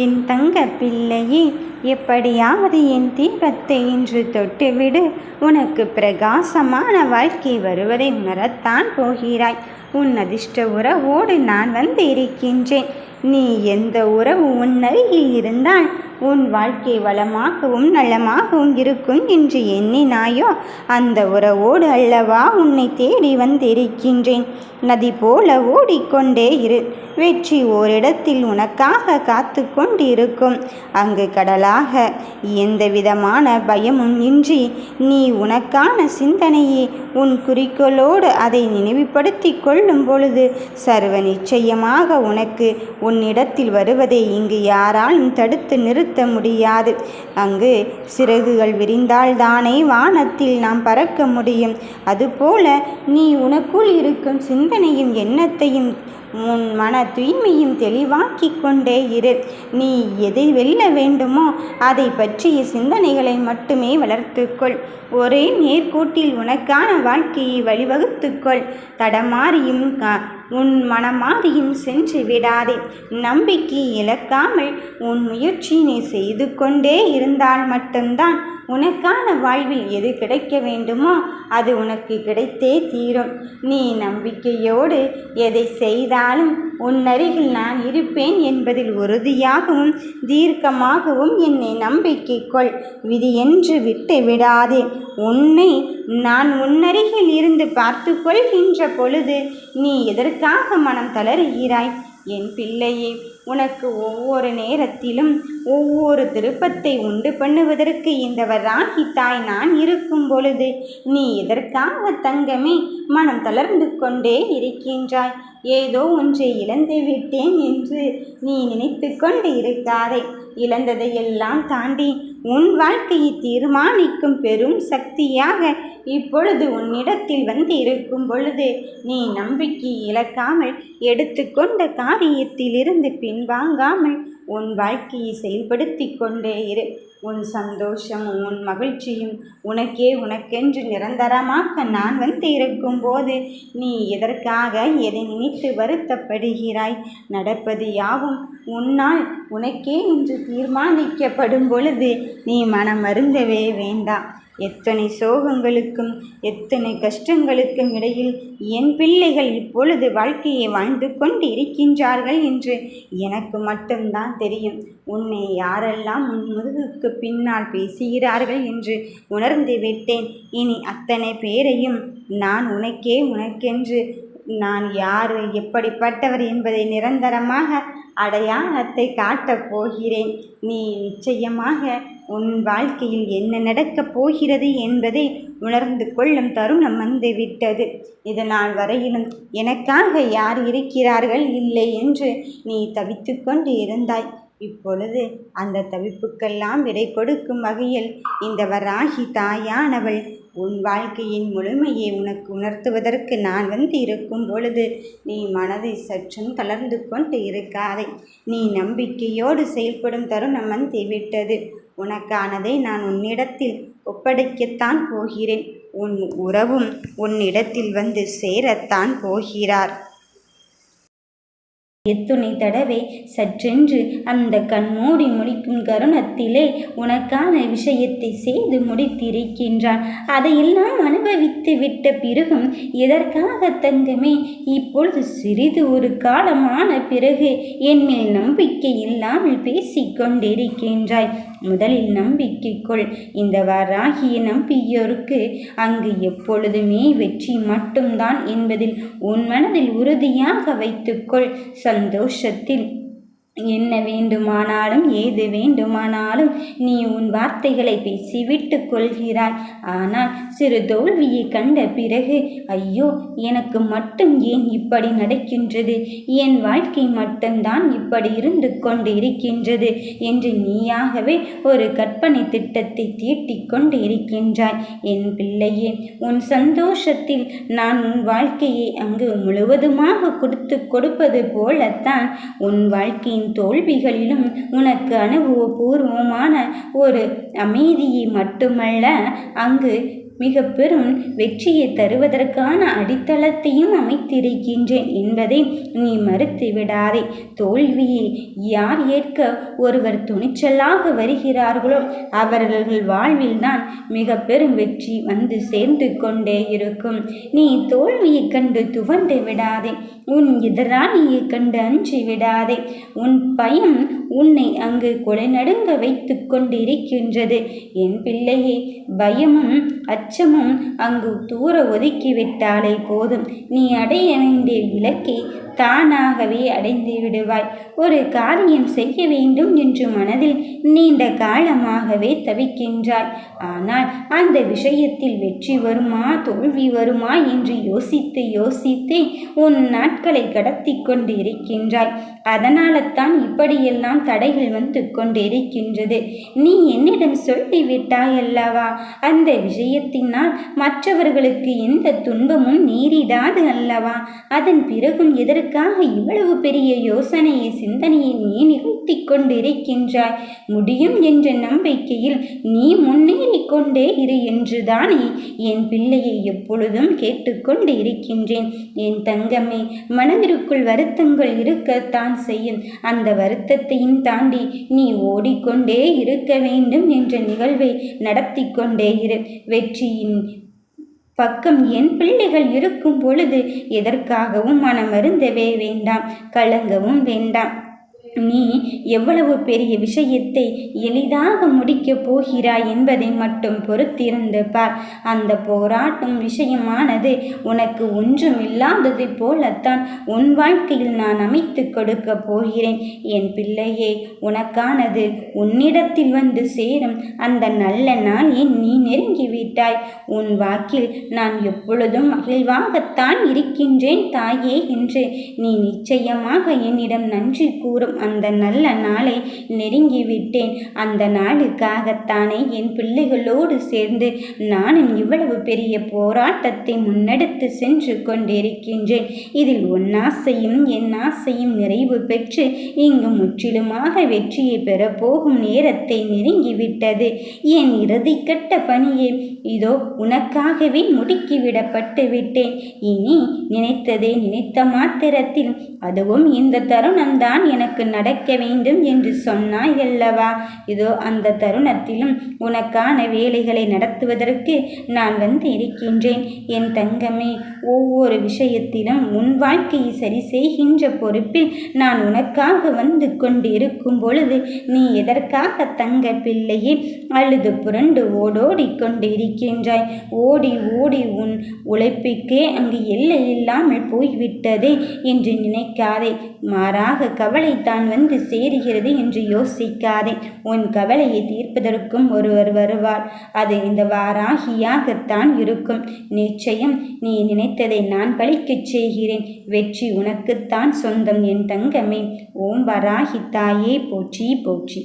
என் தங்க பிள்ளையே எப்படியாவது என் தீபத்தை இன்று தொட்டுவிடு. உனக்கு பிரகாசமான வாழ்க்கை வருவதை உணரத்தான் போகிறாய். உன் அதிர்ஷ்ட உறவோடு நான் வந்து இருக்கின்றேன். நீ எந்த உறவு உன் அருகில் இருந்தால் உன் வாழ்க்கை வளமாகவும் நலமாகவும் இருக்கும் என்று எண்ணினாயோ அந்த உறவோடு அல்லவா உன்னை தேடி வந்திருக்கின்றேன். நதி போல ஓடிக்கொண்டே இரு. வெற்றி ஓரிடத்தில் உனக்காக காத்து கொண்டிருக்கும் அங்கு கடலாக எந்த விதமான பயமும் இன்றி நீ உனக்கான சிந்தனையே உன் குறிக்கோளோடு அதை நினைவுபடுத்தி கொள்ளும் பொழுது சர்வ நிச்சயமாக உனக்கு உன்னிடத்தில் வருவதை இங்கு யாராலும் தடுத்து நிறுத்த முடியாது. அங்கு சிறகுகள் விரிந்தால்தானே வானத்தில் நாம் பறக்க முடியும். அதுபோல நீ உனக்குள் இருக்கும் சிந்தனையும் எண்ணத்தையும் உன் மன தூய்மையும் தெளிவாக்கி கொண்டே இரு. நீ எதை வெல்ல வேண்டுமோ அதை பற்றிய சிந்தனைகளை மட்டுமே வளர்த்துக்கொள் ஒரே நேர்கோட்டில் உனக்கான வாழ்க்கையை வழிவகுத்துக்கொள் தடமாறியும் உன் மனமாறியும் சென்று விடாதே. நம்பிக்கை இழக்காமல் உன் முயற்சியினை செய்து கொண்டே இருந்தால் மட்டும்தான் உனக்கான வாழ்வில் எது கிடைக்க வேண்டுமோ அது உனக்கு கிடைத்தே தீரும். நீ நம்பிக்கையோடு எதை செய்தாலும் உன் அருகில் நான் இருப்பேன் என்பதில் உறுதியாகவும் தீர்க்கமாகவும் என்னை நம்பிக்கை கொள். விதி என்று விட்டு விடாதே. உன்னை நான் உன்னருகில் இருந்து பார்த்து கொள்கின்ற பொழுது நீ எதற்கு எதற்காக மனம் தளருகிறாய். என் பிள்ளையே உனக்கு ஒவ்வொரு நேரத்திலும் ஒவ்வொரு திருப்பத்தை உண்டு பண்ணுவதற்கு இந்த வராகி தாய் நான் இருக்கும் பொழுது நீ எதற்காக தங்கமே மனம் தளர்ந்து கொண்டே இருக்கின்றாய்? ஏதோ ஒன்றை இழந்து விட்டேன் என்று நீ நினைத்து கொண்டு இருக்காதே. இழந்ததையெல்லாம் தாண்டி உன் வாழ்க்கையை தீர்மானிக்கும் பெரும் சக்தியாக இப்பொழுது உன்னிடத்தில் வந்து இருக்கும் பொழுது நீ நம்பிக்கை இழக்காமல் எடுத்துக்கொண்ட காரியத்திலிருந்து பின்வாங்காமல் உன் வாழ்க்கையை செயல்படுத்தி கொண்டே இரு. உன் சந்தோஷமும் உன் மகிழ்ச்சியும் உனக்கே உனக்கென்று நிரந்தரமாக நான் வந்து இருக்கும்போது நீ எதற்காக எதை நினைத்து வருத்தப்படுகிறாய்? நடப்பது யாவும் உன்னால் உனக்கே என்று தீர்மானிக்கப்படும் பொழுது நீ மனம் அருந்தவே வேண்டாம். எத்தனை சோகங்களுக்கும் எத்தனை கஷ்டங்களுக்கும் இடையில் என் பிள்ளைகள் இப்பொழுது வாழ்க்கையை வாழ்ந்து கொண்டு இருக்கின்றார்கள் என்று எனக்கு மட்டும்தான் தெரியும். உன்னை யாரெல்லாம் உன் முதுகுக்கு பின்னால் பேசுகிறார்கள் என்று உணர்ந்து விட்டேன். இனி அத்தனை பேரையும் நான் உனக்கே உனக்கென்று நான் யார் எப்படிப்பட்டவர் என்பதை நிரந்தரமாக அடையாளத்தை காட்டப் போகிறேன். நீ நிச்சயமாக உன் வாழ்க்கையில் என்ன நடக்கப் போகிறது என்பதை உணர்ந்து கொள்ளும் தருணம் வந்துவிட்டது இதனால் வரையிலும் எனக்காக யார் இருக்கிறார்கள் இல்லை என்று நீ தவித்து கொண்டு இருந்தாய். இப்பொழுது அந்த தவிப்புக்கெல்லாம் விடை கொடுக்கும் வகையில் இந்த வராகி தாயானவள் உன் வாழ்க்கையின் முழுமையை உனக்கு உணர்த்துவதற்கு நான் வந்து இருக்கும் பொழுது நீ மனதை சற்றும் தளர்ந்து கொண்டு இருக்காதே. நீ நம்பிக்கையோடு செயல்படும் தருணம் வந்து விட்டது. உனக்கானதை நான் உன்னிடத்தில் ஒப்படைக்கத்தான் போகிறேன். உன் உறவும் உன்னிடத்தில் வந்து சேரத்தான் போகிறார். எத்துணை தடவை சற்றென்று அந்த கண் மூடி முடிக்கும் கருணத்திலே உனக்கான விஷயத்தை செய்து முடித்திருக்கின்றான். அதையெல்லாம் அனுபவித்து விட்ட பிறகும் எதற்காக தங்கமே? இப்பொழுது சிறிது ஒரு காலமான பிறகு என்மேல் நம்பிக்கை இல்லாமல் பேசிக்கொண்டிருக்கின்றாய். முதலில் நம்பிக்கைக்குள் இந்த வராகிய நம்பியோருக்கு அங்கு எப்பொழுதுமே வெற்றி மட்டும்தான் என்பதில் உன் மனதில் உறுதியாக வைத்துக்கொள். சந்தோஷத்தில் என்ன வேண்டுமானாலும் ஏது வேண்டுமானாலும் நீ உன் வார்த்தைகளை பேசிவிட்டு கொள்கிறாய். ஆனால் சிறு தோல்வியை கண்ட பிறகு ஐயோ எனக்கு மட்டும் ஏன் இப்படி நடக்கின்றது? என் வாழ்க்கை மட்டும்தான் இப்படி இருந்து கொண்டு இருக்கின்றது என்று நீயாகவே ஒரு கற்பனை திட்டத்தை தீட்டிக் கொண்டு இருக்கின்றாய் என் பிள்ளையே உன் சந்தோஷத்தில் நான் உன் வாழ்க்கையை அங்கு முழுவதுமாக கொடுத்து கொடுப்பது போலத்தான் உன் வாழ்க்கையின் தோல்விகளிலும் உனக்கு அனுபவபூர்வமான ஒரு அமைதியை மட்டுமல்ல அங்கு மிக பெரும் வெற்றியை தருவதற்கான அடித்தளத்தையும் அமைத்திருக்கின்றேன் என்பதை நீ மறுத்து விடாதே தோல்வியை யார் ஏற்க ஒருவர் துணிச்சலாக வருகிறார்களோ அவர்கள் வாழ்வில்தான் மிக பெரும் வெற்றி வந்து சேர்ந்து கொண்டே இருக்கும். நீ தோல்வியை கண்டு துவண்டு விடாதே. உன் எதிராளியை கண்டு அஞ்சு விடாதே. உன் பயம் உன்னை அங்கு கொலைநடுங்க வைத்து கொண்டிருக்கின்றது. என் பிள்ளையே பயமும் அச்சமும் அங்கு தூர ஒதுக்கிவிட்டாலே போதும். நீ அடைய வேண்டிய இலக்கை தானாகவே அடைந்து விடுவாய். ஒரு காரியம் செய்ய வேண்டும் என்று மனதில் நீண்ட காலமாகவே தவிக்கின்றாய். ஆனால் அந்த விஷயத்தில் வெற்றி வருமா தோல்வி வருமா என்று யோசித்து யோசித்து உன் நாட்களை கடத்தி கொண்டு இருக்கின்றாய் அதனால தான் இப்படியெல்லாம் தடைகள் வந்து கொண்டிருக்கின்றது. நீ என்னிடம் சொல்லிவிட்டாய் அல்லவா அந்த விஷயத்தினால் மற்றவர்களுக்கு எந்த துன்பமும் நேரிடாது அல்லவா? அதன் பிறகும் எதற்காக இவ்வளவு பெரிய யோசனையை சிந்தனையை நீ நிகழ்த்தி கொண்டிருக்கின்றாய். முடியும் என்ற நம்பிக்கையில் நீ முன்னேறி கொண்டே இரு என்றுதானே என் பிள்ளையை எப்பொழுதும் கேட்டுக்கொண்டு இருக்கின்றேன் என் தங்கமே மனதிற்குள் வருத்தங்கள் இருக்கத்தான் செய்யும். அந்த வருத்தத்தையும் தாண்டி நீ ஓடிக்கொண்டே இருக்க வேண்டும் என்ற நிகழ்வை நடத்தி கொண்டே இரு. வெற்றியின் பக்கம் என் பிள்ளைகள் இருக்கும் பொழுது எதற்காகவும் மனமருந்தவே வேண்டாம் கலங்கவும் வேண்டாம். நீ எவ்வளவு பெரிய விஷயத்தை எளிதாக முடிக்கப் போகிறாய் என்பதை மட்டும் பொறுத்திருந்து பார். அந்த போராட்டம் விஷயமானது உனக்கு ஒன்றும் இல்லாதது போலத்தான் உன் வாழ்க்கையில் நான் அமைத்து கொடுக்க போகிறேன். என் பிள்ளையே உனக்கானது உன்னிடத்தில் வந்து சேரும். அந்த நல்ல நாளை நீ நெருங்கிவிட்டாய் உன் வாக்கில் நான் எப்பொழுதும் மகிழ்வாகத்தான் இருக்கின்றேன் தாயே என்று நீ நிச்சயமாக என்னிடம் நன்றி கூறும் அந்த நல்ல நாளை நெருங்கிவிட்டேன். அந்த நாளுக்காகத்தானே என் பிள்ளைகளோடு சேர்ந்து நானும் இவ்வளவு பெரிய போராட்டத்தை முன்னெடுத்து சென்று கொண்டிருக்கின்றேன். இதில் ஒன்னாசையும் என் ஆசையும் நிறைவு பெற்று இங்கு முற்றிலுமாக வெற்றியை பெறப்போகும் நேரத்தை நெருங்கிவிட்டது. என் இறுதிக்கட்ட பணியை இதோ உனக்காகவே முடுக்கிவிடப்பட்டு விட்டேன். இனி நினைத்ததே நினைத்த மாத்திரத்தில் அதுவும் இந்த தருணம்தான் எனக்கு நடக்க வேண்டும் என்று சொன்னாய் அல்லவா இதோ அந்த தருணத்திலும் உனக்கான வேலைகளை நடத்துவதற்கு நான் வந்து இருக்கின்றேன். என் தங்கமே ஒவ்வொரு விஷயத்திலும் உன் வாழ்க்கையை சரி செய்கின்ற பொறுப்பில் நான் உனக்காக வந்து கொண்டு இருக்கும் பொழுது நீ எதற்காக தங்க பிள்ளையே அழுது புரண்டு ஓடோடி கொண்டு இருக்கின்றாய் ஓடி ஓடி உன் உழைப்புக்கே அங்கு எல்லை இல்லாமல் போய்விட்டதே என்று நினைக்காதே. மாறாக கவலை தான் வந்து சேருகிறது என்று யோசிக்காதே. உன் கவலையை தீர்ப்பதற்கும் ஒருவர் வருவார். அது இந்த வாராகியாகத்தான் இருக்கும். நிச்சயம் நீ நினைத்ததை நான் பழிக்கச் செய்கிறேன். வெற்றி உனக்குத்தான் சொந்தம் என் தங்கமே. ஓம் வராகி தாயே போற்றி போற்றி.